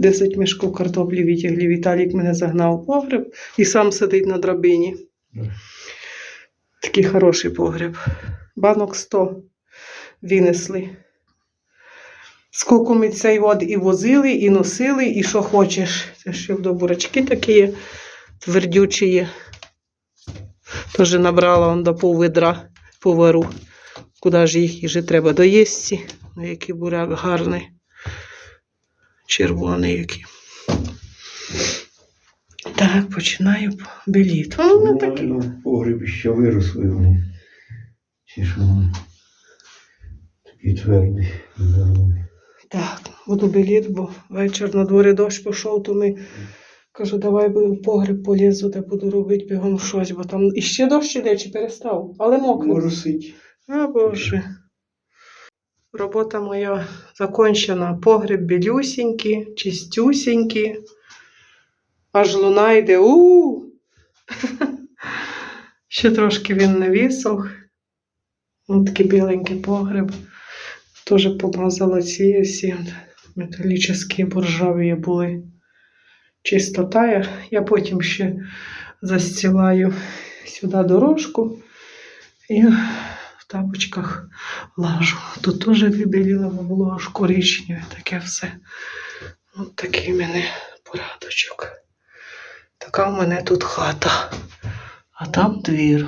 10 мішків картоплі витягли. Віталік мене загнав в погреб і сам сидить на драбині. Такий хороший погреб. Банок 100 винесли. Скільки ми цей вод і возили, і носили, і що хочеш. Це ще бурачки такі твердючі є. Теж набрала он до пол ведра повару. Куди ж їх їжі треба доїсти. Ну, який буряк гарний. Червоний який. Так, починаю біліти. Ну, не такий. Ну, в погребі ще виросли вони. Чи що вони? Такі тверді. Так, буду біліт, бо вечір на дворі дощ пішов, то ми кажу, давай в погреб полізу, де буду робити бігом щось, бо там іще дощ іде чи перестав, але мокрий. Моросить. А боже. Робота моя закончена. Погреб білюсінький, чистюсінький. Аж луна йде. у Ще трошки він не висох. Такий біленький погреб. Теж помазала ці всі металічні буржаві були. Чистота. Я- потім ще застілаю сюди дорожку. І тапочках лажу. Тут теж вибіліла, бо було аж коричневе таке все. От такий в мене порядочок. Така в мене тут хата. А там двір.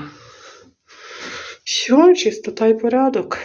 Все, чистота і порядок.